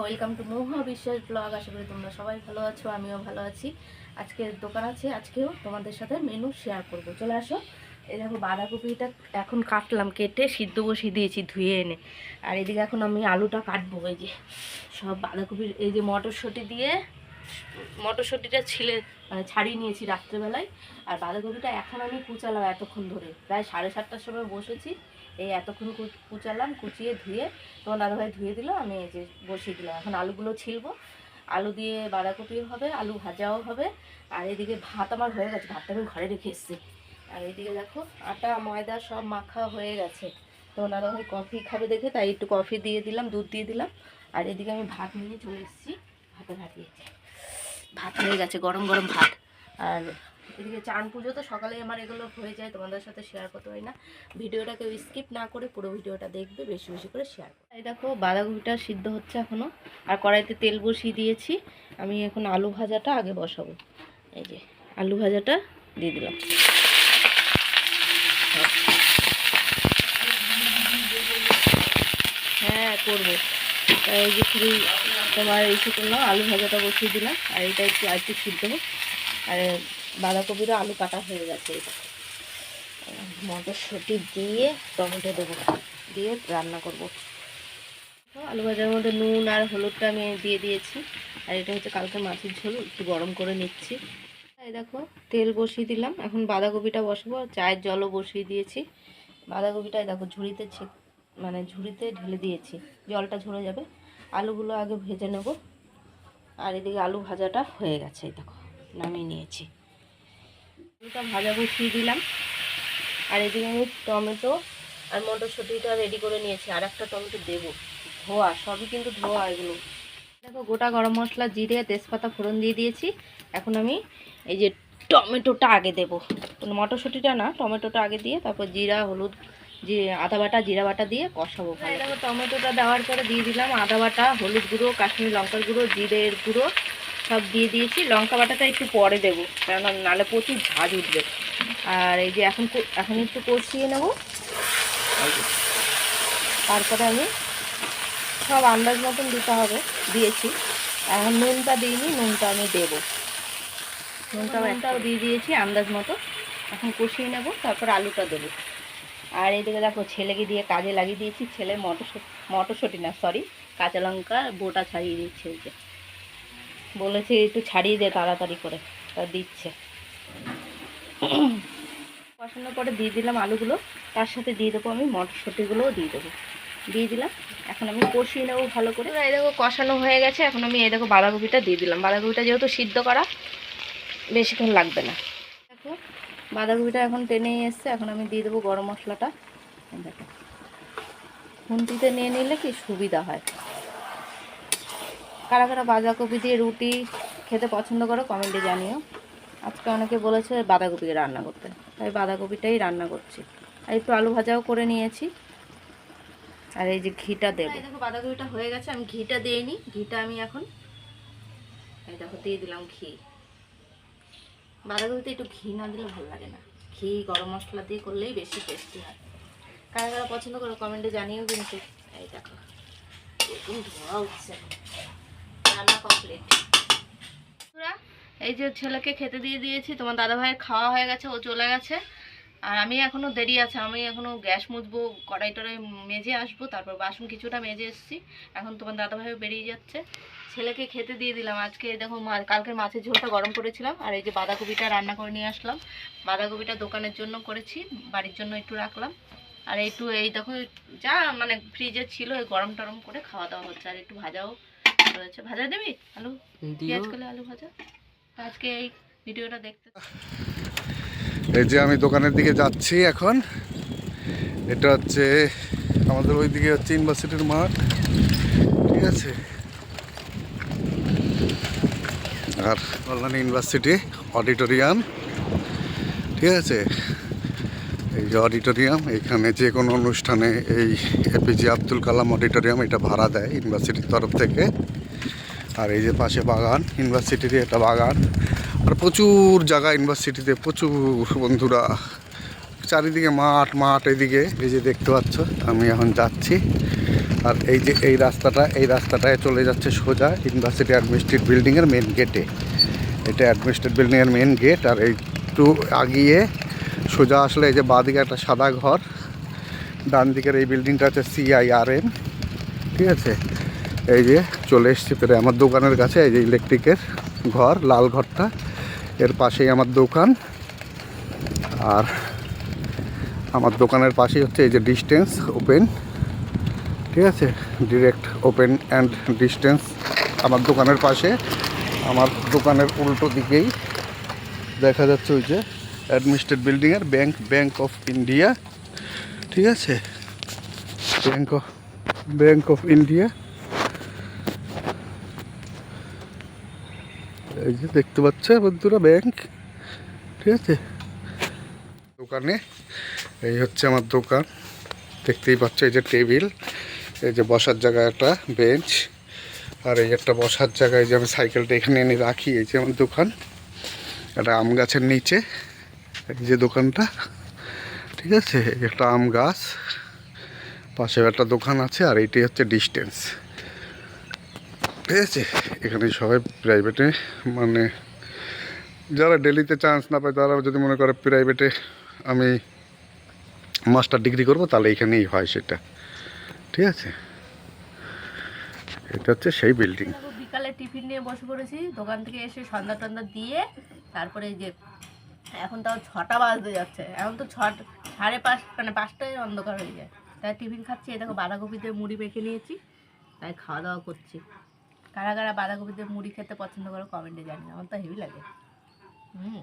Welcome to মহা বিশ্বাস blog আশা করি তোমরা সবাই ভালো আছো, আমিও ভালো আছি। আজকে দোকান আছে, আজকেও তোমাদের সাথে মেনু শেয়ার করব। চলে আসো। এই দেখো বাঁধাকপিটা এখন কাটলাম কেটে, সিদ্ধ বসিয়ে দিয়েছি ধুয়ে এনে। আর এদিকে এখন আমি আলুটা কাটবো, এই যে সব বাঁধাকপির, এই যে মটরশুঁটি দিয়ে, মটরশুঁটিটা ছিলে মানে ছাড়িয়ে নিয়েছি রাত্রেবেলায়। আর বাঁধাকপিটা এখন আমি কুচালাম এতক্ষণ ধরে। প্রায় সাড়ে সাতটার সময় বসেছি। এই এতক্ষণ কুচালাম, কুচিয়ে ধুয়ে তোমার দাদাভাই ধুয়ে দিল, আমি এই যে বসিয়ে দিলাম। এখন আলুগুলো ছিলবো। আলু দিয়ে বাঁধাকপিও হবে, আলু ভাজাও হবে। আর এদিকে ভাত আমার হয়ে গেছে, ভাতটা আমি ঘরে রেখে এসেছি। আর এইদিকে দেখো, আটা, ময়দা সব মাখা হয়ে গেছে। তোমার দাদাভাই কফি খাবে দেখে, তাই একটু কফি দিয়ে দিলাম, দুধ দিয়ে দিলাম। আর এদিকে আমি ভাত নিয়ে চলে এসেছি ভাতে ভাত ভাত হয়ে গেছে, গরম গরম ভাত। আর এদিকে চান পুজো তো সকালে আমার এগুলো হয়ে যায়, তোমাদের সাথে শেয়ার করতে হয় না। ভিডিওটাকে স্কিপ না করে পুরো ভিডিওটা দেখবে, বেশি বেশি করে শেয়ার করবে। এই দেখো, বাঁধাকপিটা সিদ্ধ হচ্ছে এখনও আর কড়াইতে তেল বসিয়ে দিয়েছি। আমি এখন আলু ভাজাটা আগে বসাবো। এই যে, আলু ভাজাটা দিয়ে দিলাম। হ্যাঁ করব। এই যে শুধু তোমার ইসে করলাম আলু ভাজাটা বসিয়ে দিলাম, আর এটা একটু আর একটু সিদ্ধ হোক। আর বাঁধাকপিরও আলু কাটা হয়ে গেছে মটরশুঁটি দিয়ে টমেটো দেবো। দিয়ে রান্না করব। আলু ভাজার মধ্যে নুন আর হলুদটা আমি দিয়ে দিয়েছি। আর এটা হচ্ছে কালকে মাছের ঝোল, একটু গরম করে নিচ্ছি। এই দেখো, তেল বসিয়ে দিলাম। এখন বাঁধাকপিটা বসাবো। চায়ের জলও বসিয়ে দিয়েছি। বাঁধাকপিটা দেখো, ঝুড়িতে মানে ঝুড়িতে ঢেলে দিয়েছি। জলটা ঝরে যাবে। আলুগুলো আগে ভেজে নেব। আর এদিকে আলু ভাজাটা হয়ে গেছে, এই দেখো। নামিয়ে নিয়েছি। আলুটা ভাজা বসিয়ে দিলাম। আর এদিকে আমি টমেটো আর মটরশুঁটিটা রেডি করে নিয়েছি। আর একটা টমেটো দেবো। ধোয়া, সবই কিন্তু ধোয়া এগুলো। দেখো, গোটা গরম মশলা, জিরে, তেজপাতা, ফোড়ন দিয়ে দিয়েছি। এখন আমি এই যে টমেটোটা আগে দেবো। মটরশুঁটিটা না, টমেটোটা আগে দিয়ে তারপর জিরা, হলুদ যে আদা বাটা, জিরা বাটা দিয়ে কষাবো ভালো। টমেটোটা দেওয়ার পরে দিয়ে দিলাম আদা বাটা, হলুদ গুঁড়ো, কাশ্মীরি লঙ্কার গুঁড়ো, জিরের গুঁড়ো সব দিয়ে দিয়েছি। লঙ্কা বাটাটা একটু পরে দেবো, কেননা নালে প্রচুর ঝাঁজ উঠবে। আর এই যে এখন এখন একটু কষিয়ে নেব। তারপরে আমি সব আন্দাজ মতন দিতে হবে, দিয়েছি। এখন নুনটা দিইনি, নুনটা আমি দেবো। নুনটা নুনটাও দিয়ে দিয়েছি আন্দাজ মতো। এখন কষিয়ে নেব, তারপর আলুটা দেবো। আর এইদিকে দেখো, ছেলেকে দিয়ে কাজে লাগিয়ে দিয়েছি। ছেলে মটরশুটি মটরশুঁটি না সরি কাঁচা লঙ্কা, বোটা ছাড়িয়ে দিচ্ছে এই যে। বলেছে একটু ছাড়িয়ে দে তাড়াতাড়ি করে। তা দিচ্ছে। কষানোর পরে দিয়ে দিলাম আলুগুলো। তার সাথে দিয়ে দেবো আমি মটরশুঁটিগুলোও দিয়ে দেবো। দিয়ে দিলাম। এখন আমি কষিয়ে নেব ভালো করে। এই দেখো কষানো হয়ে গেছে। এখন আমি এই দেখো বাঁধাকপিটা দিয়ে দিলাম। বাঁধাকপিটা যেহেতু সিদ্ধ করা বেশিক্ষণ লাগবে না। দেখো বাঁধাকপিটা এখন টেনে এসছে। এখন আমি দিয়ে দেবো গরম মশলাটা। দেখো। খুন্তিতে নিয়ে নিলে কি সুবিধা হয়? কারা কারা বাঁধাকপি দিয়ে রুটি খেতে পছন্দ করো, কমেন্টে জানিও। আজকে অনেকে বলেছে বাঁধাকপি রান্না করতে। তাই বাঁধাকপিটাই রান্না করছি। আর একটু আলু ভাজাও করে নিয়েছি। আর এই যে ঘিটা দেবো। দেখো, বাঁধাকপিটা হয়ে গেছে, আমি ঘিটা দিইনি। ঘিটা আমি এখন এই দেখো, দিয়ে দিলাম ঘি। বাঁধাকপিতে একটু ঘি না দিলে ভালো লাগে না। ঘি, গরম মশলা দিয়ে করলেই বেশি টেস্টি হয়। কারা কারা পছন্দ করো, কমেন্টে জানিও কিন্তু। এই দেখো ধোয়া উঠছে। এই যে ছেলেকে খেতে দিয়ে দিয়েছি, তোমার দাদা ভাইয়ের খাওয়া হয়ে গেছে, ও চলে গেছে। আর আমি এখনও দেরি আছে, আমি এখনও গ্যাস মুছবো কড়াই টড়াই মেজে আসব, তারপর বাসন কিছুটা মেজে এসেছি। এখন তোমার দাদা ভাইও বেরিয়ে যাচ্ছে। ছেলেকে খেতে দিয়ে দিলাম। আজকে দেখো কালকে মাছের ঝোলটা গরম করেছিলাম, আর এই যে বাঁধাকপিটা রান্না করে নিয়ে আসলাম। বাঁধাকপিটা দোকানের জন্য করেছি, বাড়ির জন্য একটু রাখলাম। আর একটু এই দেখো, যা মানে ফ্রিজে ছিল, এই গরম টরম করে খাওয়া দাওয়া হচ্ছে। আর একটু ভাজাও রয়েছে। ভাজা দিবি? আলু? পেঁয়াজ করলে আলু ভাজা? আজকে এই ভিডিওটা দেখতে এই যে আমি দোকানের দিকে যাচ্ছি এখন। এটা হচ্ছে আমাদের ওই দিকে হচ্ছে ইউনিভার্সিটির মাঠ। ঠিক আছে? আর কল্যাণী ইউনিভার্সিটি অডিটোরিয়াম। ঠিক আছে? এই যে অডিটোরিয়াম এখানে যে কোনো অনুষ্ঠানে এই এপিজে আব্দুল কালাম অডিটোরিয়াম এটা ভাড়া দেয় ইউনিভার্সিটির তরফ থেকে। আর এই যে পাশে বাগান, ইউনিভার্সিটির একটা বাগান। আর প্রচুর জায়গা ইউনিভার্সিটিতে প্রচুর বন্ধুরা। চারিদিকে মাঠ মাঠ এদিকে। এই যে দেখতে পাচ্ছ, আমি এখন যাচ্ছি। আর এই যে এই রাস্তাটা, এই রাস্তাটায় চলে যাচ্ছে সোজা ইউনিভার্সিটি অ্যাডমিনিস্ট্রেট বিল্ডিংয়ের মেন গেটে। এটা অ্যাডমিনিস্ট্রেট বিল্ডিংয়ের মেন গেট, আর একটু আগিয়ে সোজা আসলে এই যে বাঁদিকে একটা সাদা ঘর। ডান দিকের এই বিল্ডিংটা হচ্ছে সিআইআরএম ঠিক আছে? এই যে চলে এসছি প্রায় আমার দোকানের কাছে, এই যে ইলেকট্রিকের ঘর, লাল ঘরটা। এর পাশেই আমার দোকান। আর আমার দোকানের পাশেই হচ্ছে এই যে ডিস্টেন্স ওপেন ঠিক আছে? ডিরেক্ট ওপেন অ্যান্ড ডিস্টেন্স আমার দোকানের পাশে, আমার দোকানের উল্টো দিকেই দেখা যাচ্ছে ওই যে অ্যাডমিনিস্ট্রেট বিল্ডিংয়ের ব্যাংক ব্যাংক অফ ইন্ডিয়া ঠিক আছে? Bank of bank of India এই যে দেখতে পাচ্ছে বন্ধুরা ব্যাংক ঠিক আছে? দোকানে, এই হচ্ছে আমার দোকান। দেখতেই পাচ্ছ এই যে টেবিল, এই যে বসার জায়গা একটা বেঞ্চ আর এই একটা বসার জায়গায় যে আমি সাইকেলটা এখানে এনে রাখি, এই যে আমার দোকান। একটা আম গাছের নিচে, এই যে দোকানটা, ঠিক আছে? একটা আম গাছ পাশে একটা দোকান আছে, আর এইটি হচ্ছে ডিস্টেন্স ঠিক আছে। এখানে সবাই প্রাইভেটে মানে যারা ডেলিতে চান্স না পায়, তারা যদি মনে করে প্রাইভেটে আমি মাস্টার ডিগ্রি করব, তাহলে এখানেই হয় সেটা। ঠিক আছে? এটা হচ্ছে সেই বিল্ডিং বিকালে টিফিন নিয়ে বসে পড়েছি। দোকান থেকে এসে সন্ধ্যা টন্দা দিয়ে তারপরে যে এখন তাও ছটা বাজতে যাচ্ছে। এখন তো ছটা, সাড়ে পাঁচ মানে পাঁচটায় অন্ধকার হয়ে যায়। তাই টিফিন খাচ্ছি। এই দেখো বাঁধাকপি দিয়ে মুড়ি মেখে নিয়েছি। তাই খাওয়া দাওয়া করছি। কারা কারা বাঁধাকপিতে মুড়ি খেতে পছন্দ করো কমেন্টে জানি আমার তো হেভি লাগে। হুম।